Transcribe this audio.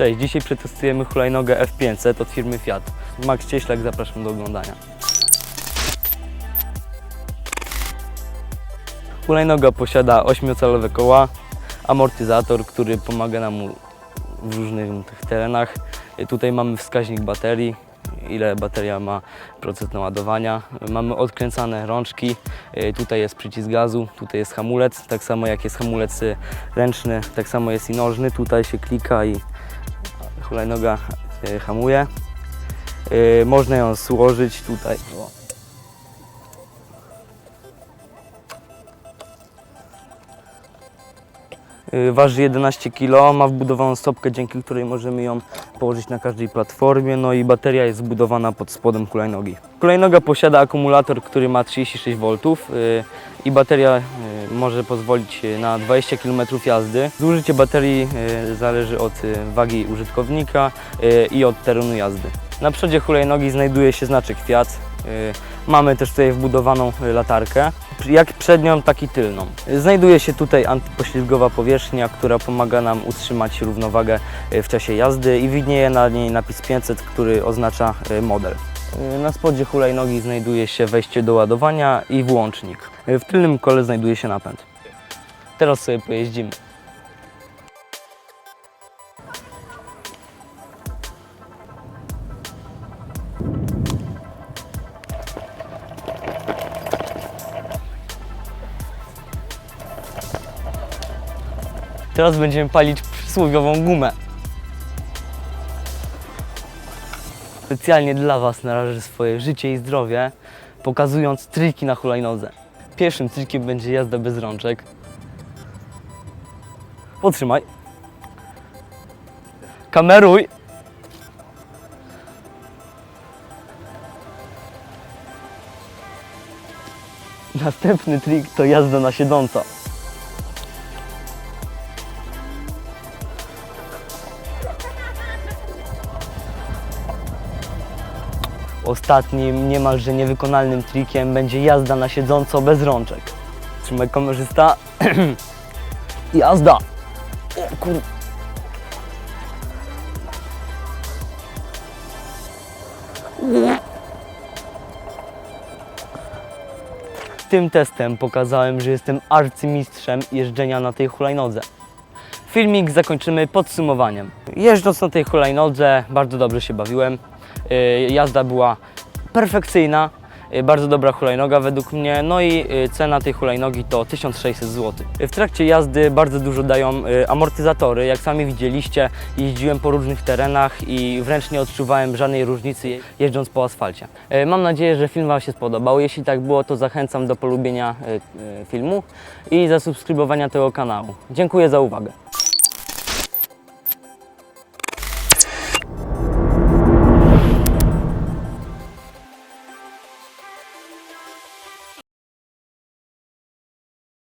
Cześć, dzisiaj przetestujemy hulajnogę F500 od firmy Fiat. Max Cieślak, zapraszam do oglądania. Hulajnoga posiada 8-calowe koła, amortyzator, który pomaga nam w różnych tych terenach. Tutaj mamy wskaźnik baterii, ile bateria ma procent naładowania. Mamy odkręcane rączki, tutaj jest przycisk gazu, tutaj jest hamulec, tak samo jak jest hamulec ręczny, tak samo jest i nożny. Tutaj się klika i hulajnoga y, hamuje. Y, Można ją złożyć tutaj. Waży 11 kg, ma wbudowaną stopkę, dzięki której możemy ją położyć na każdej platformie, no i bateria jest zbudowana pod spodem hulajnogi. Hulajnoga posiada akumulator, który ma 36 V y, i bateria y, może pozwolić y, na 20 km jazdy. Zużycie baterii y, zależy od y, wagi użytkownika y, i od terenu jazdy. Na przodzie hulajnogi znajduje się znaczek Fiat. Y, Mamy też tutaj wbudowaną y, latarkę, jak przednią, tak i tylną. Znajduje się tutaj antypoślizgowa powierzchnia, która pomaga nam utrzymać równowagę y, w czasie jazdy i widnieje na niej napis 500, który oznacza y, model. Y, Na spodzie hulajnogi znajduje się wejście do ładowania i włącznik. W tylnym kole znajduje się napęd. Teraz sobie pojeździmy. Teraz będziemy palić przysłowiową gumę. Specjalnie dla Was narażę swoje życie i zdrowie, pokazując triki na hulajnodze. Pierwszym trikiem będzie jazda bez rączek. Potrzymaj. Kameruj. Następny trik to jazda na siedząco. Ostatnim, niemalże niewykonalnym trikiem będzie jazda na siedząco bez rączek. Trzymaj kamerzysta. jazda! O kur... Tym testem pokazałem, że jestem arcymistrzem jeżdżenia na tej hulajnodze. Filmik zakończymy podsumowaniem. Jeżdżąc na tej hulajnodze bardzo dobrze się bawiłem. Yy, Jazda była perfekcyjna, yy, bardzo dobra hulajnoga według mnie, no i yy, cena tej hulajnogi to 1600 zł. W trakcie jazdy bardzo dużo dają amortyzatory, jak sami widzieliście, jeździłem po różnych terenach i wręcz nie odczuwałem żadnej różnicy je- jeżdżąc po asfalcie. Mam nadzieję, że film Wam się spodobał. Jeśli tak było, to zachęcam do polubienia filmu i zasubskrybowania tego kanału. Dziękuję za uwagę.